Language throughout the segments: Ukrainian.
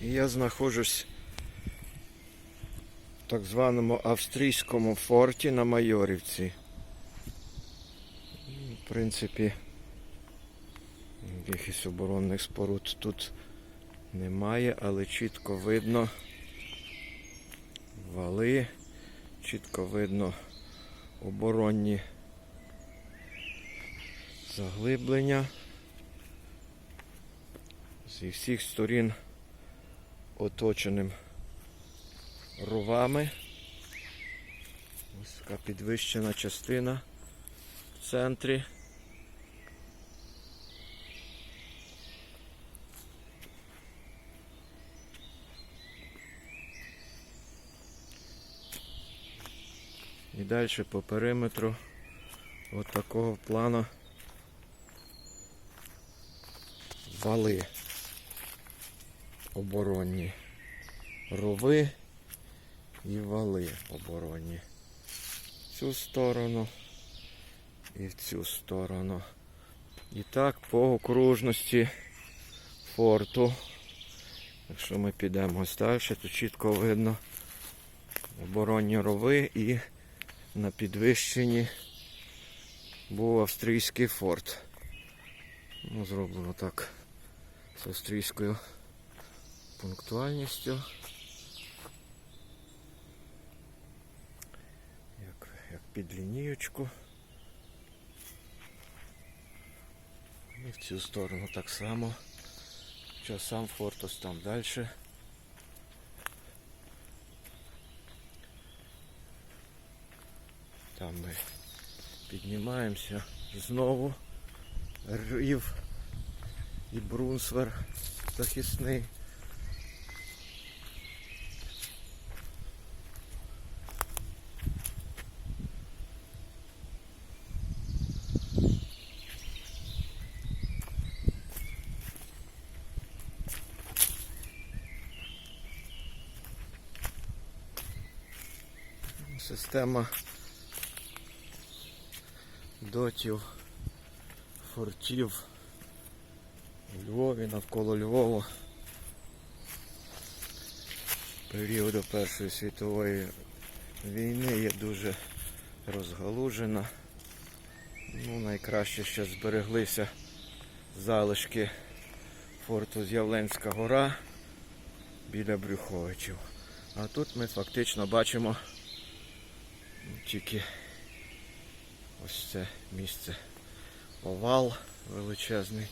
І я знаходжусь в так званому австрійському форті на Майорівці. В принципі, якихось оборонних споруд тут немає, але чітко видно вали, чітко видно оборонні заглиблення. Зі всіх сторін оточеним ровами. Ось така підвищена частина в центрі. І далі по периметру от такого плану вали оборонні. Рови і вали оборонні. В цю сторону і в цю сторону. І так по окружності форту. Якщо ми підемо далі, то чітко видно оборонні рови і на підвищенні був австрійський форт. Ну, зроблено так з австрійською пунктуальністю. Як, як під лінієчку. І в цю сторону так само. Хоча сам форт ось там далі. Там ми піднімаємося знову. Рів і брунсвер захисний. Система дотів, фортів у Львові, навколо Львова. Періоду Першої світової війни є дуже розгалужена. Ну, найкраще ще збереглися залишки форту З'явленська гора біля Брюховичів. А тут ми фактично бачимо тільки ось це місце. Овал величезний.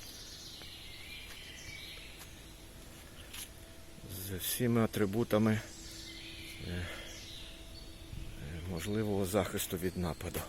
З всіма атрибутами е, е, можливого захисту від нападу.